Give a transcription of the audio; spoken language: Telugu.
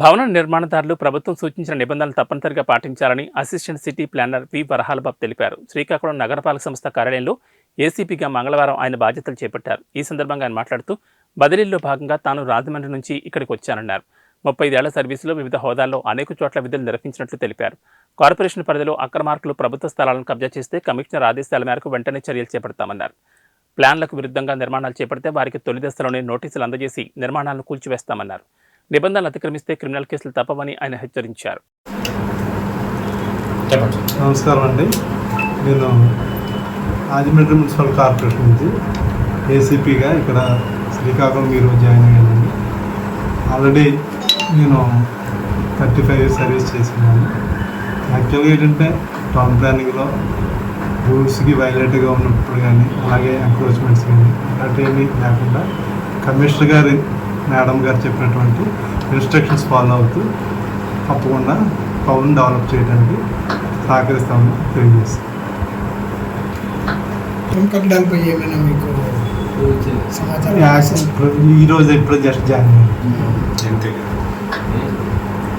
భవన నిర్మాణదారులు ప్రభుత్వం సూచించిన నిబంధనలు తప్పనిసరిగా పాటించాలని assistant city planner V Varahalababu తెలిపారు. శ్రీకాకుళం నగరపాలక సంస్థ కార్యాలయంలో ఏసీపీగా మంగళవారం ఆయన బాధ్యతలు చేపట్టారు. ఈ సందర్భంగా ఆయన మాట్లాడుతూ బదిలీల్లో భాగంగా తాను రాజమండ్రి నుంచి ఇక్కడికి వచ్చానన్నారు. ముప్పై ఐదేళ్ళ సర్వీసులో వివిధ హోదాల్లో అనేక చోట్ల విధులు నిర్వహించినట్లు తెలిపారు. కార్పొరేషన్ పరిధిలో అక్రమార్కులు ప్రభుత్వ స్థలాలను కబ్జా చేస్తే కమిషనర్ ఆదేశాల మేరకు వెంటనే చర్యలు చేపడతామన్నారు. ప్లాన్లకు విరుద్ధంగా నిర్మాణాలు చేపడితే వారికి తొలి దశలోనే నోటీసులు అందజేసి నిర్మాణాలను కూల్చివేస్తామన్నారు. నిబంధనలు అతిక్రమిస్తే క్రిమినల్ కేసులు తప్పవని ఆయన హెచ్చరించారు. చెప్పండి. నమస్కారం అండి. నేను రాజమండ్రి మున్సిపల్ కార్పొరేషన్ నుంచి ఏసీపీగా ఇక్కడ శ్రీకాకుళం ఈరోజు జాయిన్ అయ్యానండి. ఆల్రెడీ నేను థర్టీ ఫైవ్ ఇయర్స్ సర్వీస్ చేసినాను యాక్చువల్గా ఏంటంటే టౌన్ ప్లానింగ్లో రూల్స్కి వైలేట్గా ఉన్నప్పుడు కానీ అలాగే ఎంక్రోచ్మెంట్స్ కానీ అలాంటివి లేకుండా కమిషనర్ గారి మేడం గారు చెప్పినటువంటి ఇన్స్ట్రక్షన్స్ ఫాలో అవుతూ తప్పకుండా టౌన్ డెవలప్ చేయడానికి సహకరిస్తామని తెలియజేస్తాం. ఏమైనా మీకు సమాచారం యాక్షన్ ఇప్పుడు ఈ రోజు ఇప్పుడు జస్ట్ జాయిన్ అయ్యాను.